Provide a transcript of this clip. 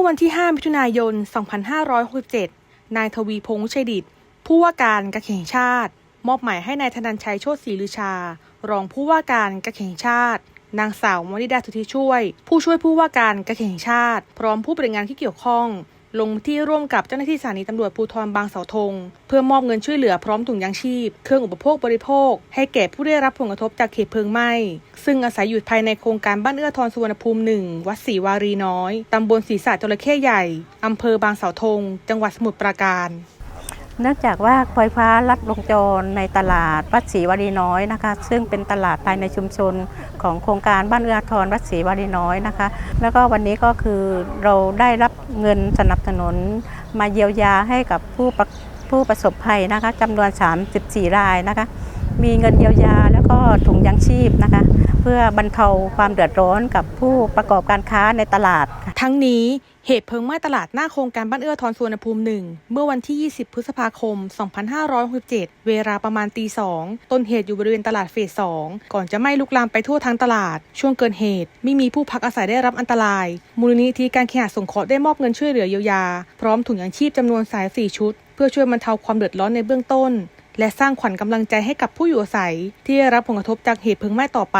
อวันที่ 5 มิถุนายน 2567 นายทวีพงษ์ชัยดิต ผู้ว่าการกระแข่งชาติ มอบหมายให้นายธนันชัยโชติศรีลือชา รองผู้ว่าการกระแข่งชาติ นางสาวมณิดาสุทธิช่วย ผู้ช่วยผู้ว่าการกระแข่งชาติ พร้อมผู้บริงานที่เกี่ยวข้อง ลงที่ร่วมกับเจ้าหน้าที่สถานีตำรวจภูธรบางเสาธง เพื่อมอบเงินช่วยเหลือพร้อมถุงยางชีพ เครื่องอุปโภคบริโภค ให้แก่ผู้ได้รับผลกระทบจากเหตุเพลิงไหม้ ซึ่งอาศัยอยู่ภายในโครงการบ้านเอื้อทอนสุวรรณภูมิหนึ่งวัดศรีวารีน้อย ตำบลศรีสะจระเข้ใหญ่ อำเภอบางเสาธง จังหวัดสมุทรปราการ เนื่องจากว่าไฟฟ้าลัดวงจรในตลาดวัดศรีวารีน้อยนะคะ ซึ่งเป็นตลาดภายในชุมชนของโครงการบ้านเอื้ออาทรวัดศรีวารีน้อยนะคะ แล้วก็วันนี้ก็คือเราได้รับเงินสนับสนุนมาเยียวยาให้กับผู้ผู้ประสบภัยนะคะจำนวน 34 รายนะคะ มีเงินเยียวยาแล้วก็ถุงยังชีพนะคะ เพื่อบรรเทาความเดือดร้อนกับผู้ประกอบการค้าในตลาด ทั้งนี้เหตุเพลิงไหม้ตลาดหน้าโครงการบ้านเอื้อทรสุวรรณภูมิหนึ่งเมื่อวันที่ 20 พฤษภาคม 2567 เวลาประมาณตีสองต้นเหตุอยู่บริเวณตลาดเฟสสองก่อนจะไหม้ลุกลามไปทั่วทั้งตลาด ช่วงเกิดเหตุ ไม่มีผู้พักอาศัยได้รับอันตราย มูลนิธิการเคหะสงเคราะห์ได้มอบเงินช่วยเหลือเยียวยา พร้อมถุงยางชีพจำนวนสายสี่ชุด เพื่อช่วยบรรเทาความเดือดร้อนในเบื้องต้น และสร้างขวัญกำลังใจให้กับผู้อยู่อาศัย ที่ได้รับผลกระทบจากเหตุเพลิงไหม้ต่อไป